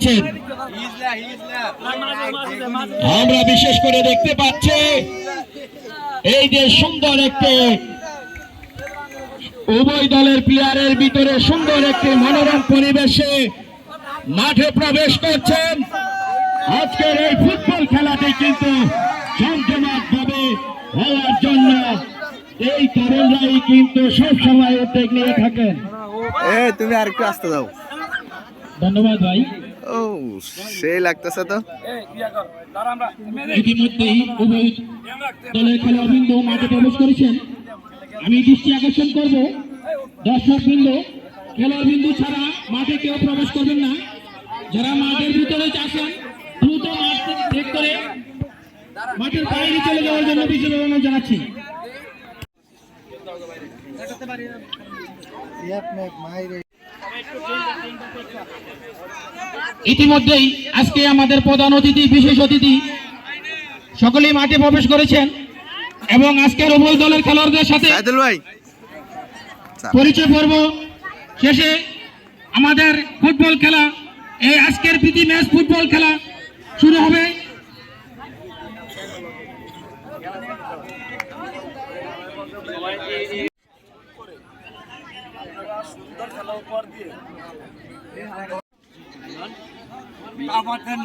করেছেন আমরা বিশেষ করে দেখতে পাচ্ছি এই যে সুন্দর একটি উভয় দলের প্লেয়ারের ভিতরে সুন্দর একটি মনোরম পরিবেশে মাঠে প্রবেশ করছেন। আজকের এই ফুটবল খেলাটি কিন্তু জমজমাট ভাবে হওয়ার জন্য এই তরুণরাই কিন্তু সবসময় উদ্যোগ নিয়ে থাকেন। তুমি আর একটু আসতে দাও। ধন্যবাদ ভাই। ও সেই লাগতেছে তো। ইতিমধ্যেই উভয় দলের খেলোয়াড়বৃন্দ মাঠে প্রবেশ করেছেন। আমি দৃষ্টি আকর্ষণ করব। দর্শকবৃন্দ খেলোয়াড়বৃন্দ ছাড়া মাঠে কেউ প্রবেশ করবেন না। যারা মাঠের ভিতরে আছেন দ্রুত মাঠ থেকে ত্যাগ করে মাঠের বাইরে চলে যাওয়ার জন্য বিশেষ অনুরোধ জানাচ্ছি ইতিমধ্যেই আজকে আমাদের প্রধান অতিথি বিশেষ অতিথি সকলেই মাঠে প্রবেশ করেছেন এবং আজকের উভয় দলের খেলোয়াড়দের সাথে পরিচয় পর্ব শেষে আমাদের ফুটবল খেলা এই আজকের প্রীতি ম্যাচ ফুটবল খেলা শুরু হবে। আমাদের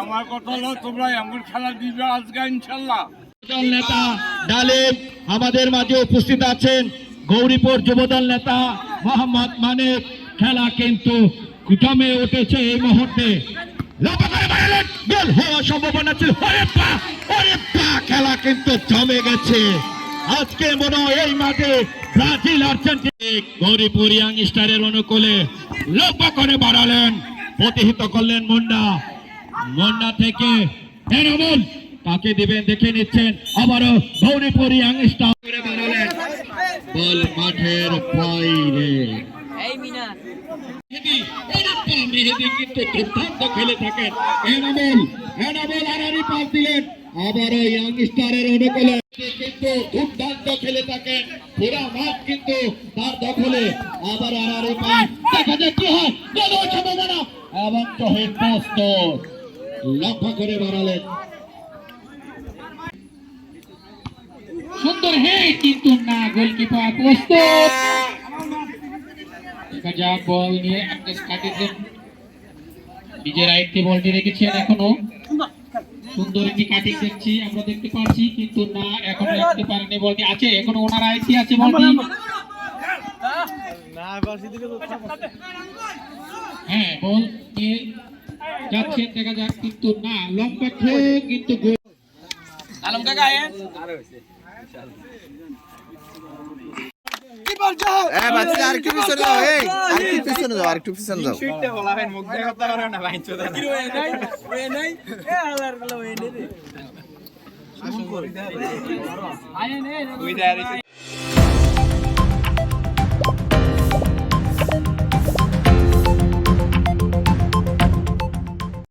আমার কথা হলো, তোমরা এমন খেলা দিবে আজকে, ইনশাল্লাহ। নেতা ডালিম আমাদের মাঝে উপস্থিত আছেন। গৌরীপুর যুবদল নেতা মোহাম্মদ মানিক। খেলা কিন্তু জমে উঠেছে এই মুহূর্তে। খেলা কিন্তু জমে গেছে। আজকে মনে হয় এই মাঠে ব্রাজিল, আর্জেন্টিনা, গৌরীপুর ইয়াং স্টারের অনুকূলে লম্বা করে বাড়ালেন। প্রতিহিত করলেন মুন্ডা। মন্ডা থেকে এনামুল কাকে দিবেন দেখে নিচ্ছেন। আবারও গৌরীপুর ইয়াংস্টার। বাড়ালেন বল মাঠের বাইরে। কিন্তু দিলেন। খেলে থাকেন। কিন্তু তার দখলে। আবার আরারি দেখা যাক কি হয়। সম্ভাবনা। এবং তহিদ মাস্টার লক্ষ্য করে বাড়ালেন। সুন্দর হে কিন্তু না গোলকিপার প্রস্তুত। দেখা যাক বল নিয়ে আকাশ কাটিয়েছেন নিজের আয়ত্তে বলটি রেখেছেন এখনও। সুন্দর একটি কাটিং দেখছি আমরা দেখতে পাচ্ছি কিন্তু না এখনও রাখতে পারেনি বলটি। আছে এখনও ওনার আয়ত্তে আছে বলটি। হ্যাঁ বল। নিয়ে যাচ্ছেন দেখা যাক কিন্তু না লম্বা খেয়ে কিন্তু গোল এ বাচ্চা আর একটু পিছনে যাও